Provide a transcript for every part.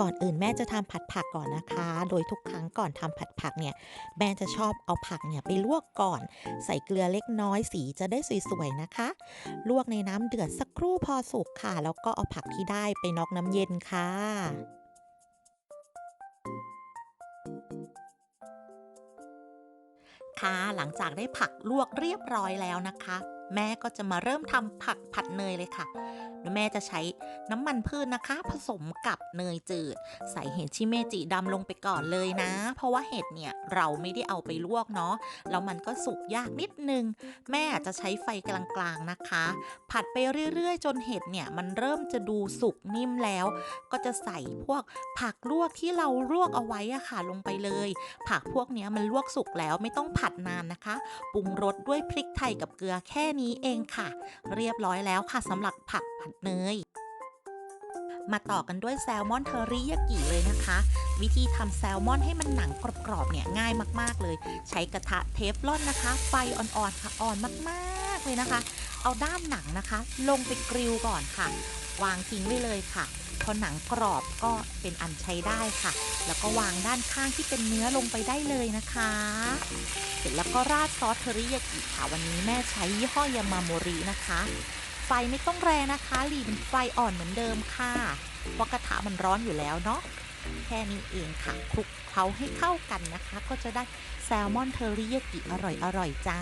ก่อนอื่นแม่จะทำผัดผักก่อนนะคะ โดยทุกครั้งก่อนทำผัดผักเนี่ยแม่จะชอบเอาผักเนี่ยไปลวกก่อน ใส่เกลือเล็กน้อยสีจะได้สวยๆนะคะ ลวกในน้ำเดือดสักครู่พอสุกค่ะ แล้วก็เอาผักที่ได้ไปน็อกน้ำเย็นค่ะค่ะหลังจากได้ผักลวกเรียบร้อยแล้วนะคะ แม่ก็จะมาเริ่มทำผักผัดเนยเลยค่ะ โดยแม่จะใช้น้ำมันพืชนะคะ ผสมกับเนยจืด ใส่เห็ดชิเมจิดำลงไปก่อนเลยนะ เพราะว่าเห็ดเนี่ยเราไม่ได้เอาไปลวกเนาะ แล้วมันก็สุกยากนิดนึง แม่อาจจะใช้ไฟกลางๆนะคะ ผัดไปเรื่อยๆ จนเห็ดเนี่ยมันเริ่มจะดูสุกนิ่มแล้ว ก็จะใส่พวกผักลวกที่เราลวกเอาไว้อะค่ะลงไปเลย ผักพวกนี้มันลวกสุกแล้วไม่ต้องผัดนานนะคะ ปรุงรสด้วยพริกไทยกับเกลือแค่นี้เองค่ะ เรียบร้อยแล้วค่ะสำหรับผักผัดเนย มาต่อกันด้วยแซลมอนเทอริยากิเลยนะคะ วิธีทำแซลมอนให้มันหนังกรอบๆเนี่ยง่ายมากๆเลย ใช้กระทะเทฟลอนนะคะ ไฟอ่อนๆค่ะอ่อนมากๆเลยนะคะ เอาด้านหนังนะคะ ลงไปกริลก่อนค่ะ วางทิ้งไว้เลยค่ะ พอหนังกรอบก็เป็นอันใช้ได้ค่ะ แล้วก็วางด้านข้างที่เป็นเนื้อลงไปได้เลยนะคะ เสร็จแล้วก็ราดซอสเทอริยากิค่ะวันนี้แม่ใช้ยี่ห้อยามาโมรินะคะ ไฟไม่ต้องแรงนะคะหลีเป็นไฟอ่อนเหมือนเดิมค่ะเพราะกระทะมันร้อนอยู่แล้วเนาะแค่นี้เองค่ะคลุกเคล้าให้เข้ากันนะคะ ก็จะได้แซลมอนเทอริยากิอร่อยๆจ้า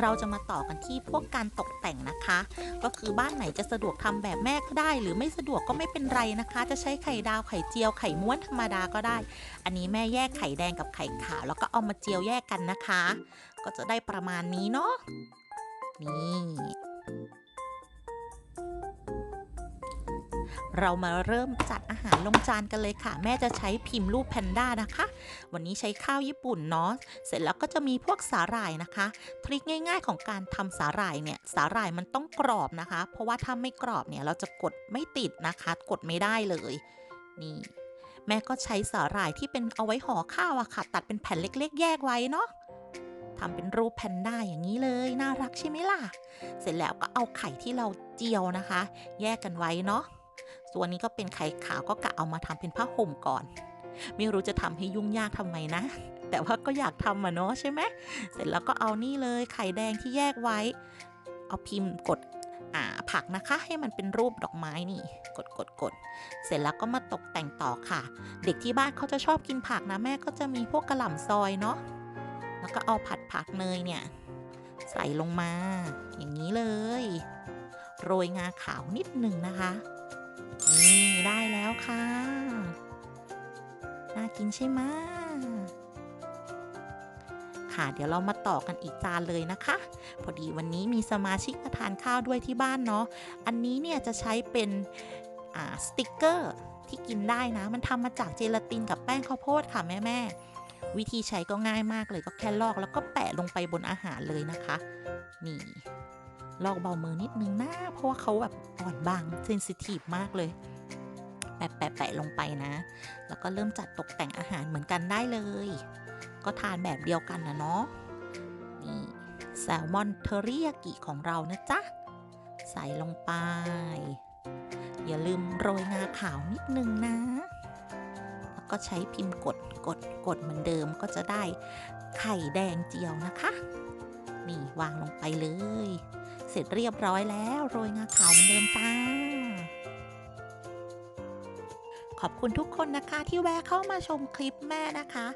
เราจะมาต่อกันที่พวกการตกแต่งนะคะ ก็คือบ้านไหนจะสะดวกทำแบบแม่ก็ได้ หรือไม่สะดวกก็ไม่เป็นไรนะคะ จะใช้ไข่ดาวไข่เจียวไข่ม้วนธรรมดาก็ได้ อันนี้แม่แยกไข่แดงกับไข่ขาว แล้วก็เอามาเจียวแยกกันนะคะ ก็จะได้ประมาณนี้เนาะนี่ เรามาเริ่มจัดอาหารลงจานกันเลยค่ะ แม่จะใช้พิมพ์รูปแพนด้านะคะ วันนี้ใช้ข้าวญี่ปุ่นเนาะเสร็จแล้วก็จะมีพวกสาหร่ายนะคะ ทริคง่าย ๆ ของการทำสาหร่ายเนี่ยสาหร่ายมันต้องกรอบนะคะ เพราะว่าถ้าไม่กรอบเนี่ยเราจะกดไม่ติดนะคะ กดไม่ได้เลยนี่แม่ก็ใช้สาหร่ายที่เป็นเอาไว้ห่อข้าวอะค่ะ ตัดเป็นแผ่นเล็ก ๆ แยกไว้เนาะทำเป็นรูปแพนด้าอย่างนี้เลย น่ารักใช่ไหมล่ะ เสร็จแล้วก็เอาไข่ที่เราเจียวนะคะ แยกกันไว้เนาะ ส่วนี้ก็เป็นไข่ขาวก็กะเอามาทำเป็นผ้าห่มก่อน ไม่รู้จะทำให้ยุ่งยากทำไมนะ แต่ว่าก็อยากทำอะเนาะใช่ไหมเสร็จแล้วก็เอานี่เลยไข่แดงที่แยกไว้ เอาพิมพ์กดอ่าผักนะคะให้มันเป็นรูปดอกไม้นี่ กดกดกดเสร็จแล้วก็มาตกแต่งต่อค่ะ เด็กที่บ้านเขาจะชอบกินผักนะแม่ก็จะมีพวกกระหล่ำซอยเนาะแล้วก็เอาผัดผักเนยเนี่ย ใส่ลงมา อย่างนี้เลย โรยงาขาวนิดหนึ่งนะคะ นี่ได้แล้วค่ะ น่ากินใช่ไหมค่ะ เดี๋ยวเรามาต่อกันอีกจานเลยนะคะ พอดีวันนี้มีสมาชิกมาทานข้าวด้วยที่บ้านเนาะ อันนี้เนี่ยจะใช้เป็นอ่าสติกเกอร์ที่กินได้นะ มันทำมาจากเจลาตินกับแป้งข้าวโพดค่ะแม่แม่วิธีใช้ก็ง่ายมากเลยก็แค่ลอกแล้วก็แปะลงไปบนอาหารเลยนะคะ นี่ ลอกเบามือนิดนึงนะ เพราะว่าเขาแบบอ่อนบางเซนซิทีฟมากเลย แปะแปะแปะลงไปนะ แล้วก็เริ่มจัดตกแต่งอาหารเหมือนกันได้เลย ก็ทานแบบเดียวกันนะเนาะ นี่แซลมอนเทอริยากิของเรานะจ๊ะ ใส่ลงไป อย่าลืมโรยงาขาวนิดนึงนะ แล้วก็ใช้พิมพ์กดกดกดเหมือนเดิมก็จะได้ไข่แดงเจียวนะคะ นี่วางลงไปเลย เสร็จเรียบร้อยแล้วโรยงาขาวเหมือนเดิมจ้า ขอบคุณทุกคนนะคะที่แวะเข้ามาชมคลิปแม่นะคะ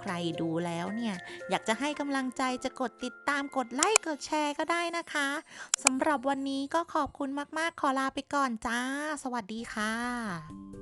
ใครดูแล้วเนี่ย อยากจะให้กำลังใจจะกดติดตามกดไลค์กดแชร์ก็ได้นะคะสำหรับวันนี้ก็ขอบคุณมากๆขอลาไปก่อนจ้า สวัสดีค่ะ